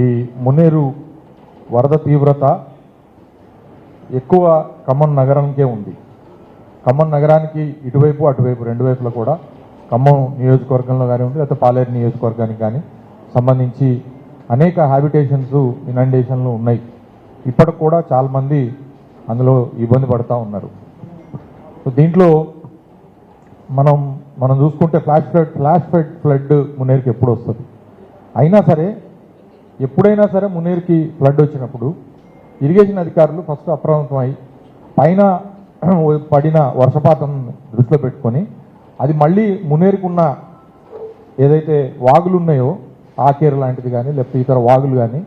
ఈ మున్నేరు వరద తీవ్రత ఎక్కువ ఖమ్మం నగరానికే ఉంది. ఖమ్మం నగరానికి ఇటువైపు అటువైపు రెండు వైపులా కూడా ఖమ్మం నియోజకవర్గంలో కానివ్వండి లేకపోతే పాలేరు నియోజకవర్గానికి కానీ సంబంధించి అనేక హ్యాబిటేషన్స్ ఇనండేషన్లు ఉన్నాయి. ఇప్పటికి కూడా చాలామంది అందులో ఇబ్బంది పడుతూ ఉన్నారు. సో దీంట్లో మనం మనం చూసుకుంటే flash flood flash flood flood మున్నేరుకి ఎప్పుడు వస్తుంది? అయినా సరే ఎప్పుడైనా సరే మున్నేరుకి ఫ్లడ్ వచ్చినప్పుడు ఇరిగేషన్ అధికారులు ఫస్ట్ అప్రమత్తమై పైన పడిన వర్షపాతం దృష్టిలో పెట్టుకొని అది మళ్ళీ మునేరుకున్న ఏదైతే వాగులు ఉన్నాయో ఆకేరు లాంటిది కానీ లేకపోతే ఇతర వాగులు కానీ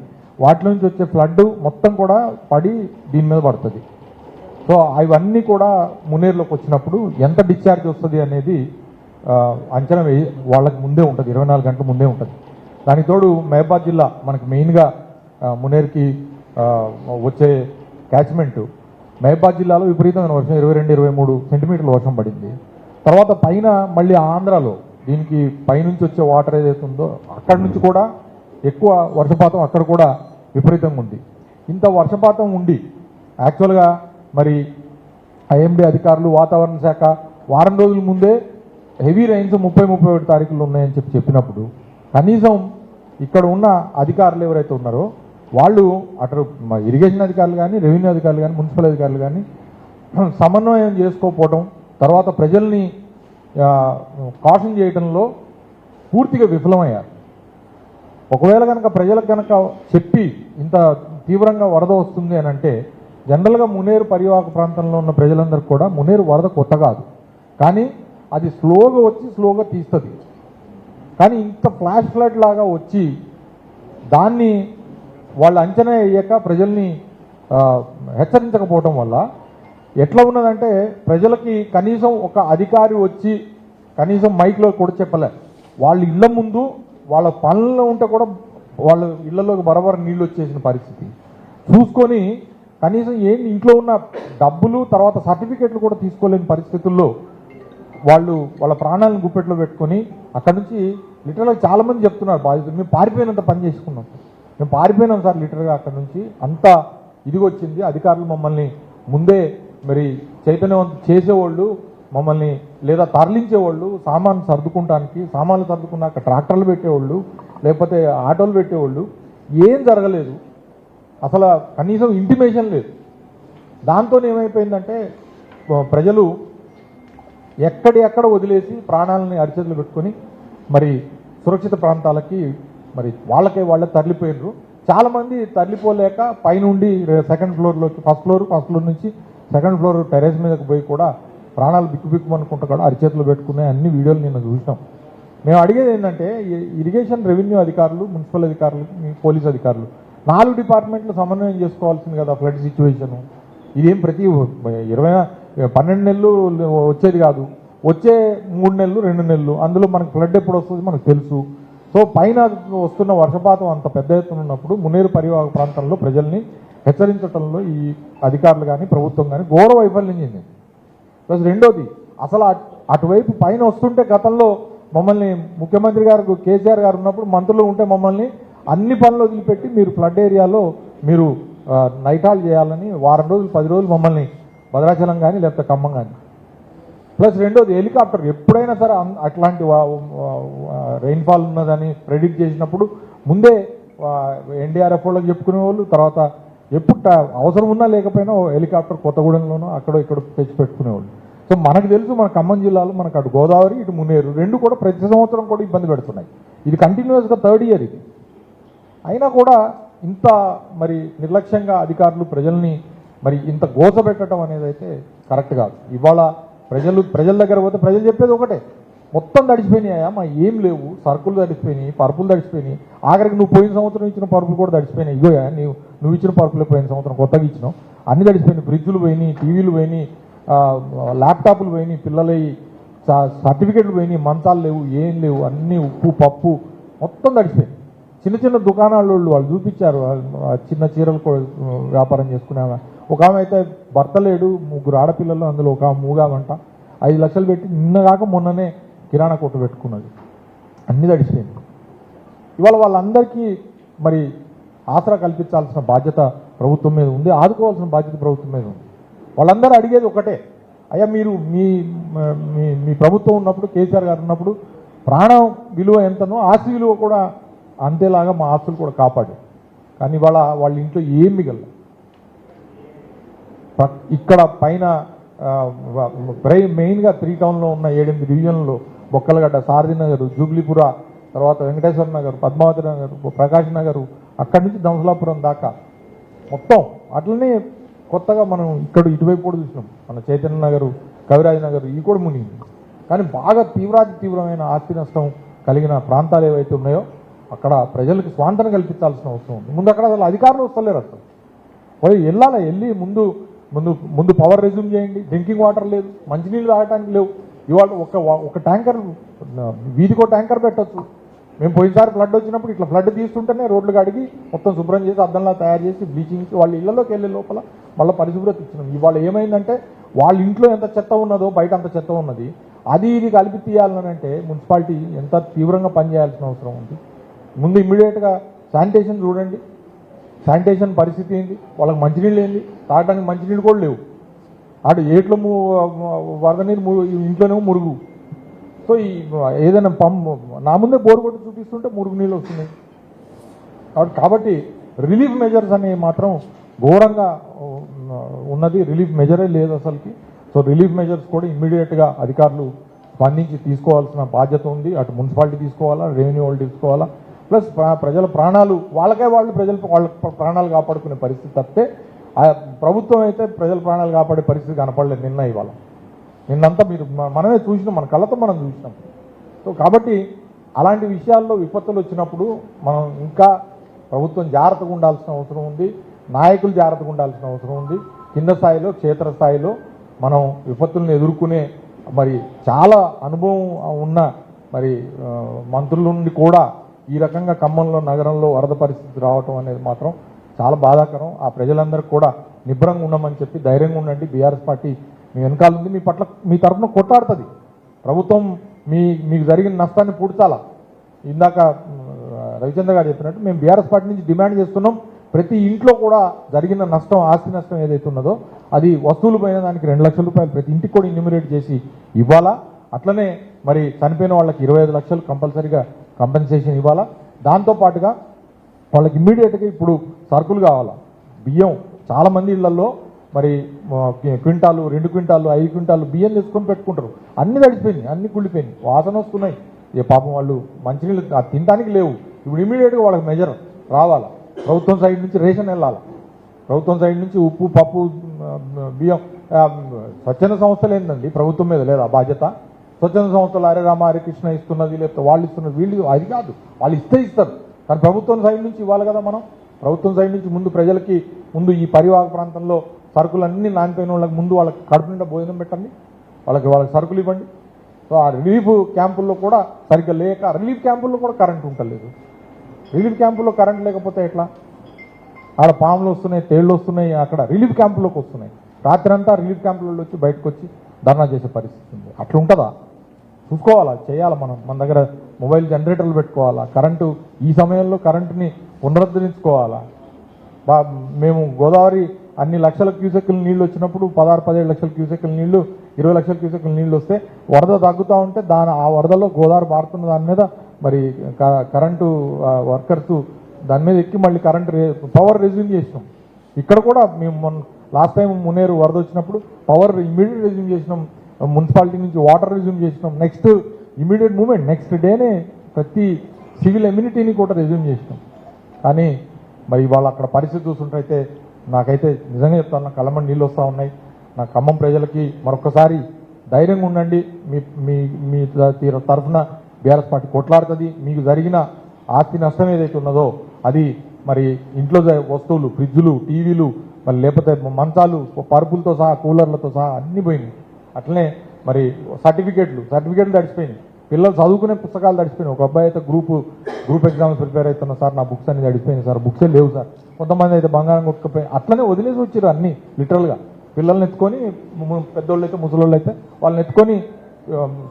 వాటిలో నుంచి వచ్చే ఫ్లడ్ మొత్తం కూడా పడి దీని మీద పడుతుంది. సో అవన్నీ కూడా మునేరులోకి వచ్చినప్పుడు ఎంత డిశ్చార్జ్ వస్తుంది అనేది అంచనా వేయి వాళ్ళకి ముందే ఉంటుంది. ఇరవై నాలుగు గంటల ముందే ఉంటుంది. దానికి తోడు మహబాద్ జిల్లా మనకు మెయిన్గా మునేర్కి వచ్చే క్యాచ్మెంట్ మహబాద్ జిల్లాలో విపరీతమైన వర్షం ఇరవై రెండు ఇరవై మూడు సెంటీమీటర్ల వర్షం పడింది. తర్వాత పైన మళ్ళీ ఆంధ్రాలో దీనికి పైనుంచి వచ్చే వాటర్ ఏదైతే ఉందో అక్కడి నుంచి కూడా ఎక్కువ వర్షపాతం అక్కడ కూడా విపరీతంగా ఉంది. ఇంత వర్షపాతం ఉండి యాక్చువల్గా మరి ఐఎండీ అధికారులు వాతావరణ శాఖ వారం రోజుల ముందే హెవీ రైన్స్ ముప్పై ముప్పై ఒకటి తారీఖులు ఉన్నాయని చెప్పి చెప్పినప్పుడు కనీసం ఇక్కడ ఉన్న అధికారులు ఎవరైతే ఉన్నారో వాళ్ళు అటు ఇరిగేషన్ అధికారులు కానీ రెవెన్యూ అధికారులు కానీ మున్సిపల్ అధికారులు కానీ సమన్వయం చేసుకోకపోవడం తర్వాత ప్రజల్ని కాషన్ చేయడంలో పూర్తిగా విఫలమయ్యారు. ఒకవేళ కనుక ప్రజలకు కనుక చెప్పి ఇంత తీవ్రంగా వరద వస్తుంది అని అంటే జనరల్గా మునేరు పరివాహక ప్రాంతంలో ఉన్న ప్రజలందరికీ కూడా మునేరు వరద కొత్త కాదు. కానీ అది స్లోగా వచ్చి స్లోగా తీస్తుంది. కానీ ఇంత ఫ్లాష్ ఫ్లడ్ లాగా వచ్చి దాన్ని వాళ్ళు అంచనా వేయక ప్రజల్ని హెచ్చరించకపోవటం వల్ల ఎట్లా ఉన్నదంటే ప్రజలకి కనీసం ఒక అధికారి వచ్చి కనీసం మైక్లో కూడా చెప్పలే. వాళ్ళ ఇళ్ళ ముందు వాళ్ళ పనుల్లో ఉంటే కూడా వాళ్ళ ఇళ్ళలోకి బరబర నీళ్ళు వచ్చేసిన పరిస్థితి. చూసుకొని కనీసం ఏం ఇంట్లో ఉన్న డబ్బులు తర్వాత సర్టిఫికెట్లు కూడా తీసుకోలేని పరిస్థితుల్లో వాళ్ళు వాళ్ళ ప్రాణాలను గుప్పెట్లో పెట్టుకొని అక్కడ నుంచి లిటరల్గా చాలామంది చెప్తున్నారు బాధితులు మేము పారిపోయినంత పని చేసుకున్నాం. మేము పారిపోయినాం సార్ లిటరల్గా అక్కడ నుంచి. అంత ఇదిగొచ్చింది అధికారులు మమ్మల్ని ముందే మరి చైతన్యవంతం చేసేవాళ్ళు మమ్మల్ని లేదా తరలించేవాళ్ళు సామాన్ సర్దుకుంటానికి సామాన్లు సర్దుకున్నాక ట్రాక్టర్లు పెట్టేవాళ్ళు లేకపోతే ఆటోలు పెట్టేవాళ్ళు. ఏం జరగలేదు. అసలు కనీసం ఇంటిమేషన్ లేదు. దాంతో ఏమైపోయిందంటే ప్రజలు ఎక్కడి ఎక్కడ వదిలేసి ప్రాణాలని అరిచేతులు పెట్టుకొని మరి సురక్షిత ప్రాంతాలకి మరి వాళ్ళకే వాళ్ళే తరలిపోయినరు. చాలామంది తరలిపోలేక పైనుండి సెకండ్ ఫ్లోర్లోకి ఫస్ట్ ఫ్లోర్ ఫస్ట్ ఫ్లోర్ నుంచి సెకండ్ ఫ్లోర్ టెరెస్ మీదకి పోయి కూడా ప్రాణాలు బిక్కుబిక్కుమనుకుంటా కూడా అరిచేతులు పెట్టుకునే అన్ని వీడియోలు నిన్న చూసినాం. మేము అడిగేది ఏంటంటే ఇరిగేషన్ రెవెన్యూ అధికారులు మున్సిపల్ అధికారులు పోలీస్ అధికారులు నాలుగు డిపార్ట్మెంట్లు సమన్వయం చేసుకోవాల్సింది కదా ఫ్లడ్ సిచ్యువేషను. ఇదేం ప్రతి ఇరవై పన్నెండు నెలలు వచ్చేది కాదు. వచ్చే మూడు నెలలు రెండు నెలలు అందులో మనకు ఫ్లడ్ ఎప్పుడు వస్తుంది మనకు తెలుసు. సో పైన వస్తున్న వర్షపాతం అంత పెద్ద ఎత్తున ఉన్నప్పుడు మునేరు పరివాహక ప్రాంతంలో ప్రజల్ని హెచ్చరించడంలో ఈ అధికారులు కానీ ప్రభుత్వం కానీ ఘోర వైఫల్యం చెందింది. ప్లస్ రెండోది అసలు అటువైపు పైన వస్తుంటే గతంలో మమ్మల్ని ముఖ్యమంత్రి గారు కేసీఆర్ గారు ఉన్నప్పుడు మంత్రులు ఉంటే మమ్మల్ని అన్ని పనులు వదిలిపెట్టి మీరు ఫ్లడ్ ఏరియాలో మీరు నైటాల్ చేయాలని వారం రోజులు పది రోజులు మమ్మల్ని భద్రాచలం కానీ లేకపోతే ఖమ్మం కానీ ప్లస్ రెండోది హెలికాప్టర్ ఎప్పుడైనా సరే అట్లాంటి రెయిన్ఫాల్ ఉన్నదని ప్రెడిక్ట్ చేసినప్పుడు ముందే ఎన్డీఆర్ఎఫ్ వాళ్ళకి చెప్పుకునే వాళ్ళు తర్వాత ఎప్పుడు అవసరం ఉన్నా లేకపోయినా ఓ హెలికాప్టర్ కొత్తగూడెంలోనో అక్కడ ఇక్కడ తెచ్చి పెట్టుకునేవాళ్ళు సో మనకు తెలుసు మన ఖమ్మం జిల్లాలో మనకు అటు గోదావరి ఇటు మునేరు రెండు కూడా ప్రతి సంవత్సరం కూడా ఇబ్బంది పెడుతున్నాయి. ఇది కంటిన్యూస్గా థర్డ్ ఇయర్ ఇది. అయినా కూడా ఇంత మరి నిర్లక్ష్యంగా అధికారులు ప్రజల్ని మరి ఇంత గోస పెట్టడం అనేది అయితే కరెక్ట్ కాదు. ఇవాళ ప్రజలు ప్రజల దగ్గర పోతే ప్రజలు చెప్పేది ఒకటే. మొత్తం తడిచిపోయినాయా మా ఏం లేవు. సరుకులు తడిచిపోయినాయి పరుపులు తడిచిపోయినాయి ఆఖరికి నువ్వు పోయిన సంవత్సరం ఇచ్చిన పరుపులు కూడా తడిచిపోయినాయి ఇగోయా నువ్వు నువ్వు ఇచ్చిన పరుపులే పోయిన సంవత్సరం కొత్తగా ఇచ్చినావు. అన్ని తడిచిపోయినాయి ఫ్రిడ్జులు పోయినాయి టీవీలు పోయినాయి ల్యాప్టాప్లు పోయినాయి పిల్లలవి సర్టిఫికెట్లు పోయినాయి మంచాలు లేవు ఏం లేవు అన్నీ ఉప్పు పప్పు మొత్తం తడిచిపోయింది చిన్న చిన్న దుకాణాల వాళ్ళు వాళ్ళు చూపించారు. వాళ్ళు చిన్న చీరలు కూడా వ్యాపారం చేసుకునే ఒక ఆమె అయితే భర్త లేడు ముగ్గురు ఆడపిల్లలు అందులో ఒక ఆమె మూగామంట ఐదు లక్షలు పెట్టి నిన్న కాక మొన్ననే కిరాణా కొట్టు పెట్టుకున్నది. అన్ని తడిచిపోయింది ఇవాళ వాళ్ళందరికీ మరి ఆసరా కల్పించాల్సిన బాధ్యత ప్రభుత్వం మీద ఉంది ఆదుకోవాల్సిన బాధ్యత ప్రభుత్వం మీద ఉంది. వాళ్ళందరూ అడిగేది ఒకటే అయ్యా మీరు మీ మీ మీ ప్రభుత్వం ఉన్నప్పుడు కేసీఆర్ గారు ఉన్నప్పుడు ప్రాణం విలువ ఎంతనో ఆస్తి విలువ కూడా అంతేలాగా మా ఆస్తులు కూడా కాపాడు కానీ వాళ్ళ వాళ్ళ ఇంట్లో ఏం మిగల ఇక్కడ పైన మెయిన్గా త్రీ టౌన్లో ఉన్న ఏడెనిమిది డివిజన్లు బొక్కలగడ్డ సారథి నగర్ జూబ్లీపుర తర్వాత వెంకటేశ్వర నగర్ పద్మావతి నగర్ ప్రకాష్ నగర్ అక్కడి నుంచి దంసలాపురం దాకా. మొత్తం అట్లనే కొత్తగా మనం ఇక్కడ ఇటువైపు కూడా చూసినాం. మన చైతన్య నగరు కవిరాజ్ నగర్ ఇవి కూడా మునిగింది. కానీ బాగా తీవ్రాతి తీవ్రమైన ఆస్తి నష్టం కలిగిన ప్రాంతాలు ఏవైతే ఉన్నాయో అక్కడ ప్రజలకు స్వాంతన కల్పించాల్సిన అవసరం ఉంది. ముందు అక్కడ అసలు అధికారులు వస్తలేరు అసలు. పోయి వెళ్ళాలి? వెళ్ళి ముందు ముందు ముందు పవర్ రెజ్యూమ్ చేయండి. డ్రింకింగ్ వాటర్ లేదు. మంచినీళ్ళు తాగడానికి లేవు. ఇవాళ ఒక ఒక ట్యాంకర్ వీధికో ట్యాంకర్ పెట్టొచ్చు. మేము పోయినసారి ఫ్లడ్ వచ్చినప్పుడు ఇట్లా ఫ్లడ్ తీస్తుంటేనే రోడ్లు కడిగి మొత్తం శుభ్రం చేసి అద్దంలా తయారు చేసి బ్లీచింగ్ వాళ్ళ ఇళ్ళలోకి వెళ్ళే లోపల మళ్ళీ పరిశుభ్రత ఇచ్చినాం. ఇవాళ ఏమైందంటే వాళ్ళ ఇంట్లో ఎంత చెత్త ఉన్నదో బయట అంత చెత్త ఉన్నది. అది ఇది కలిపి తీయాలని అంటే మున్సిపాలిటీ ఎంత తీవ్రంగా పనిచేయాల్సిన అవసరం ఉంది. ముందు ఇమ్మీడియట్గా శానిటేషన్ చూడండి. శానిటేషన్ పరిస్థితి ఏంటి వాళ్ళకి మంచినీళ్ళు ఏంటి తాగడానికి మంచినీళ్ళు కూడా లేవు. అటు ఏట్లో ము- వరద నీరు ము- ఇంట్లోనేమో మురుగు. సో ఈ ఏదైనా పంప్ నా ముందే బోర్ కొట్టి చూపిస్తుంటే మురుగు నీళ్ళు వస్తున్నాయి. కాబట్టి రిలీఫ్ మెజర్స్ అనేవి మాత్రం ఘోరంగా ఉన్నది. రిలీఫ్ మెజరే లేదు అసలుకి. సో రిలీఫ్ మెజర్స్ కూడా ఇమ్మీడియట్గా అధికారులు స్పందించి తీసుకోవాల్సిన బాధ్యత ఉంది. అటు మున్సిపాలిటీ తీసుకోవాలా రెవెన్యూ వాళ్ళు తీసుకోవాలా? ప్లస్ ప్రజల ప్రాణాలు వాళ్ళకే వాళ్ళు ప్రజల వాళ్ళ ప్రాణాలు కాపాడుకునే పరిస్థితి తప్పితే ఆ ప్రభుత్వం అయితే ప్రజల ప్రాణాలు కాపాడే పరిస్థితి కనపడలేదు నిన్న ఇవాళ. నిన్నంతా మీరు మనమే చూసినాం మన కళ్ళతో మనం చూసినాం. సో కాబట్టి అలాంటి విషయాల్లో విపత్తులు వచ్చినప్పుడు మనం ఇంకా ప్రభుత్వం జాగ్రత్తగా ఉండాల్సిన అవసరం ఉంది నాయకులు జాగ్రత్తగా ఉండాల్సిన అవసరం ఉంది. కింద స్థాయిలో క్షేత్ర స్థాయిలో మనం విపత్తులను ఎదుర్కొనే మరి చాలా అనుభవం ఉన్న మరి మంత్రుల నుండి కూడా ఈ రకంగా ఖమ్మంలో నగరంలో వరద పరిస్థితి రావటం అనేది మాత్రం చాలా బాధాకరం. ఆ ప్రజలందరికీ కూడా నిబ్రంగా ఉండమని చెప్పి ధైర్యంగా ఉండండి. బీఆర్ఎస్ పార్టీ మీ వెనకాల ఉంది మీ పట్ల మీ తరఫున కొట్టాడుతుంది ప్రభుత్వం మీ మీకు జరిగిన నష్టాన్ని పూడ్చాలా? ఇందాక రవిచంద్ర గారు చెప్పినట్టు మేము బీఆర్ఎస్ పార్టీ నుంచి డిమాండ్ చేస్తున్నాం. ప్రతి ఇంట్లో కూడా జరిగిన నష్టం ఆస్తి నష్టం ఏదైతే ఉన్నదో అది వస్తువులు పోయిన దానికి రెండు లక్షల రూపాయలు ప్రతి ఇంటికి కూడా ఇన్యూమినేట్ చేసి ఇవ్వాలా? అట్లనే మరి చనిపోయిన వాళ్ళకి ఇరవై ఐదు లక్షలు కంపల్సరీగా కంపెన్సేషన్ ఇవ్వాలా? దాంతో పాటుగా వాళ్ళకి ఇమ్మీడియట్గా ఇప్పుడు సరుకులు కావాలా? బియ్యం. చాలా మంది ఇళ్ళలో మరి క్వింటాలు రెండు క్వింటాలు ఐదు క్వింటాలు బియ్యం తెచ్చుకొని పెట్టుకుంటారు. అన్ని తడిసిపోయినాయి అన్ని కుళ్ళిపోయినాయి. వాసన వస్తున్నాయి. ఏ పాపం వాళ్ళు మంచినీళ్ళు తినడానికి లేవు. ఇప్పుడు ఇమీడియట్గా వాళ్ళకి మెజర్ రావాలా? ప్రభుత్వం సైడ్ నుంచి రేషన్ వెళ్ళాలి? ప్రభుత్వం సైడ్ నుంచి ఉప్పు పప్పు బియ్యం స్వచ్ఛంద సంస్థలు ఏంటండి? ప్రభుత్వం మీద లేదా బాధ్యత? స్వచ్ఛంద సంస్థలు హరే రామ హరికృష్ణ ఇస్తున్నది లేకపోతే వాళ్ళు ఇస్తున్నది వీళ్ళు అది కాదు. వాళ్ళు ఇస్తే ఇస్తారు. కానీ ప్రభుత్వం సైడ్ నుంచి ఇవ్వాలి కదా మనం. ప్రభుత్వం సైడ్ నుంచి ముందు ప్రజలకి ముందు ఈ పరివాహక ప్రాంతంలో సరుకులన్నీ నానిపోయిన వాళ్ళకి ముందు వాళ్ళకి కడుపు నిండా భోజనం పెట్టండి. వాళ్ళకి వాళ్ళకి సరుకులు ఇవ్వండి. సో ఆ రిలీఫ్ క్యాంపుల్లో కూడా సరిగ్గా లేక రిలీఫ్ క్యాంపుల్లో కూడా కరెంట్ ఉండలేదు రిలీఫ్ క్యాంపుల్లో కరెంట్ లేకపోతే ఎట్లా? ఆడ పాములు వస్తున్నాయి తేళ్ళు వస్తున్నాయి అక్కడ. రిలీఫ్ క్యాంపులోకి వస్తున్నాయి. రాత్రి అంతా రిలీఫ్ క్యాంపులలో వచ్చి బయటకు వచ్చి ధర్నా చేసే పరిస్థితి ఉంది. అట్లా ఉంటుందా చూసుకోవాలా? చేయాలి మనం? మన దగ్గర మొబైల్ జనరేటర్లు పెట్టుకోవాలా? కరెంటు ఈ సమయంలో కరెంటుని పునరుద్ధరించుకోవాలా? బా మేము గోదావరి అన్ని లక్షల క్యూసెక్కులు నీళ్ళు వచ్చినప్పుడు పదహారు పదిహేడు లక్షల క్యూసెక్కుల నీళ్ళు ఇరవై లక్షల క్యూసెక్కుల నీళ్ళు వస్తే వరద తగ్గుతూ ఉంటే దాని ఆ వరదలో గోదావరి పారుతున్న దాని మీద మరి క- కరెంటు వర్కర్స్ దాని మీద ఎక్కి మళ్ళీ కరెంటు పవర్ రెజ్యూమ్ చేసినాం. ఇక్కడ కూడా మేము మొన్న లాస్ట్ టైం మునేరు వరద వచ్చినప్పుడు పవర్ ఇమీడియట్ రెజ్యూమ్ చేసినాం. మున్సిపాలిటీ నుంచి వాటర్ రెజ్యూమ్ చేసినాం. నెక్స్ట్ ఇమీడియట్ మూమెంట్ నెక్స్ట్ డేనే ప్రతి సివిల్ ఎమ్యూనిటీని కూడా రెజ్యూమ్ చేసినాం. కానీ మరి ఇవాళ అక్కడ పరిస్థితి చూస్తుంటే నాకైతే నిజంగా చెప్తాను నా కళ్ళమని నీళ్ళు వస్తూ ఉన్నాయి. నా ఖమ్మం ప్రజలకి మరొకసారి ధైర్యంగా ఉండండి. మీ మీ మీ తరఫున బీఆర్ఎస్ పార్టీ కొట్లాడుతుంది. మీకు జరిగిన ఆస్తి నష్టం ఏదైతే ఉన్నదో అది మరి ఇంట్లో వస్తువులు ఫ్రిడ్జులు టీవీలు మరి లేకపోతే మంచాలు పరుపులతో సహా కూలర్లతో సహా అన్నీ పోయినాయి. అట్లనే మరి సర్టిఫికేట్లు సర్టిఫికేట్లు తడిచిపోయినాయి పిల్లలు చదువుకునే పుస్తకాలు తడిచిపోయినాయి ఒక అబ్బాయి అయితే గ్రూప్ గ్రూప్ ఎగ్జామ్స్ ప్రిపేర్ అవుతున్నా సార్ నా బుక్స్ అన్ని తడిచిపోయినాయి సార్ బుక్సే లేవు సార్. కొంతమంది అయితే బంగారం కొట్టుకుపోయి అట్లనే వదిలేసి వచ్చారు అన్ని లిటరల్గా పిల్లల్ని ఎత్తుకొని పెద్దోళ్ళు అయితే ముసలోళ్ళు అయితే వాళ్ళని ఎత్తుకొని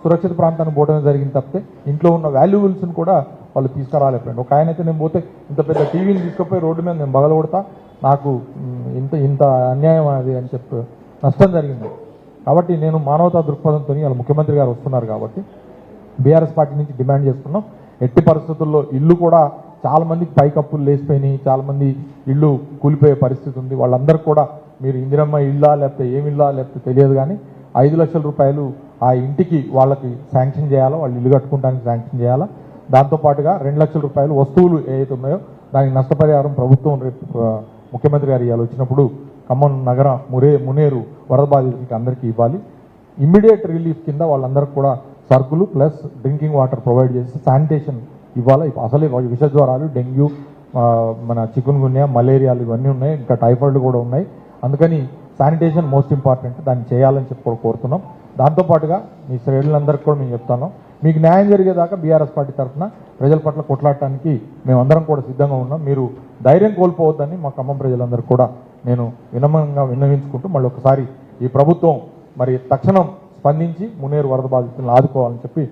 సురక్షిత ప్రాంతానికి పోవడం జరిగింది తప్పితే ఇంట్లో ఉన్న వాల్యుబుల్స్ని కూడా వాళ్ళు తీసుకురాలేకపోయింది ఒక ఆయన అయితే నేను పోతే ఇంత పెద్ద టీవీని తీసుకుపోయి రోడ్డు మీద నేను బగలగొడతా నాకు ఇంత ఇంత అన్యాయం అది అని చెప్పి నష్టం జరిగింది. కాబట్టి నేను మానవతా దృక్పథంతో వాళ్ళ ముఖ్యమంత్రి గారు వస్తున్నారు కాబట్టి బీఆర్ఎస్ పార్టీ నుంచి డిమాండ్ చేస్తున్నాం. ఎట్టి పరిస్థితుల్లో ఇల్లు కూడా చాలామందికి పైకప్పులు లేచిపోయినాయి చాలామంది ఇల్లు కూలిపోయే పరిస్థితి ఉంది. వాళ్ళందరికీ కూడా మీరు ఇందిరమ్మ ఇల్లా లేకపోతే ఏమి ఇల్లా లేకపోతే తెలియదు కానీ ఐదు లక్షల రూపాయలు ఆ ఇంటికి వాళ్ళకి శాంక్షన్ చేయాలా? వాళ్ళు ఇల్లు కట్టుకోవడానికి శాంక్షన్ చేయాలా? దాంతోపాటుగా రెండు లక్షల రూపాయలు వస్తువులు ఏవైతే ఉన్నాయో దానికి నష్టపరిహారం ప్రభుత్వం రేపు ముఖ్యమంత్రి గారు ఇవాళ వచ్చినప్పుడు ఖమ్మం నగర మురే మునేరు వరద బాధితులకి అందరికీ ఇవ్వాలి. ఇమ్మీడియట్ రిలీఫ్ కింద వాళ్ళందరికీ కూడా సరుకులు ప్లస్ డ్రింకింగ్ వాటర్ ప్రొవైడ్ చేసి శానిటేషన్ ఇవ్వాలి. అసలే విష జ్వరాలు డెంగ్యూ మన చికెన్ గున్యా మలేరియాలు ఇవన్నీ ఉన్నాయి. ఇంకా టైఫాయిడ్ కూడా ఉన్నాయి. అందుకని శానిటేషన్ మోస్ట్ ఇంపార్టెంట్. దాన్ని చేయాలని చెప్పి కూడా కోరుతున్నాం. దాంతోపాటుగా మీ శ్రేణులందరికీ కూడా మేము చెప్తాను. మీకు న్యాయం జరిగేదాకా బీఆర్ఎస్ పార్టీ తరఫున ప్రజల పట్ల కొట్లాడటానికి మేమందరం కూడా సిద్ధంగా ఉన్నాం. మీరు ధైర్యం కోల్పోవద్దని మా ఖమ్మం ప్రజలందరూ కూడా నేను వినమంగా విన్నవించుకుంటూ మళ్ళీ ఒకసారి ఈ ప్రభుత్వం మరి తక్షణం స్పందించి మునేరు వరద బాధితులను ఆదుకోవాలని చెప్పి